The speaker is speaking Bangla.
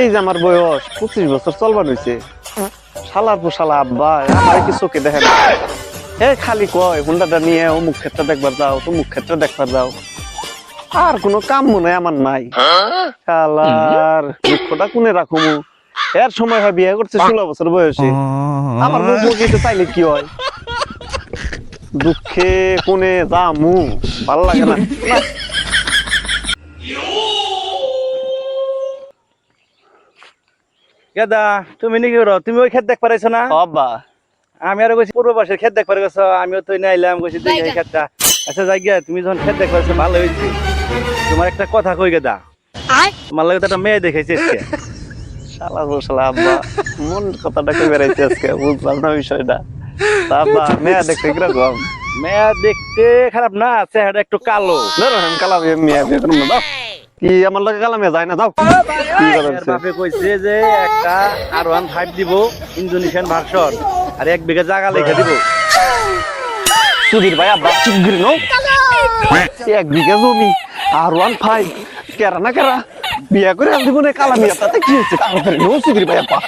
এই যে আমার বয়স, পঁচিশ বছর চলবার হয়েছে শালার পর শালা আব্বা আমার কি চোখে দেখে এ খালি কয়, হুন্ডাটা নিয়ে অমুক ক্ষেত্রে দেখবার যাও তমুক ক্ষেত্রে দেখবার যাও। আর কোনো কাম মনে হয় আমার নাই। শালার দুঃখটা কোনে রাখুমু? এর সময় হয় বিয়ে করছে ষোলো বছর বয়সে। আমার মুখ মুখিতে চাইলে কি হয়? দুঃখে কোনে যামু? ভালো লাগে না। গেদা তুমি নাকি করো? তুমি ওই ক্ষেত দেখ পারাইছো না? আব্বা আমি আরও কইছি পূর্ব পাশের ক্ষেত দেখ পারে গেছো আমিও তো না আইলাম কইছি দেখি এই ক্ষেতটা। আচ্ছা যাই গিয়া তুমি যখন ক্ষেত দেখ পারছ ভালো হয়েছে। তোমার একটা কথা কই গেদা? তোমার লাগে একটা মেয়ে দেখেছি আজকে। শালা গো শালা আব্বা। মন কথাটা কে বেড়াইছে আজকে? বুঝলাম না বিষয়টা। তা আব্বা মেয়া দেখতে কীরকম? মেয়ে দেখতে খারাপ না চেহারা একটু কালো। কালাম মেয়া কি আমার লাগে কালাম যায় না? কি বাপে কইছে যে একটা আর ওয়ান ফাইভ দিব ইন্দোনেশিয়ান ভার্সন আর এক বিঘা জায়গা লিখে দিব। সুধীর ভাই আব্বা চুপ নো এক বিঘা জমি আর ওয়ান ফাইভ কেরা না কেরা? বিয়া করে আনতে মনে কালামিয়া তাতে কি হচ্ছে তাড়াতাড়ি নো সুধীর ভাই আব্বা।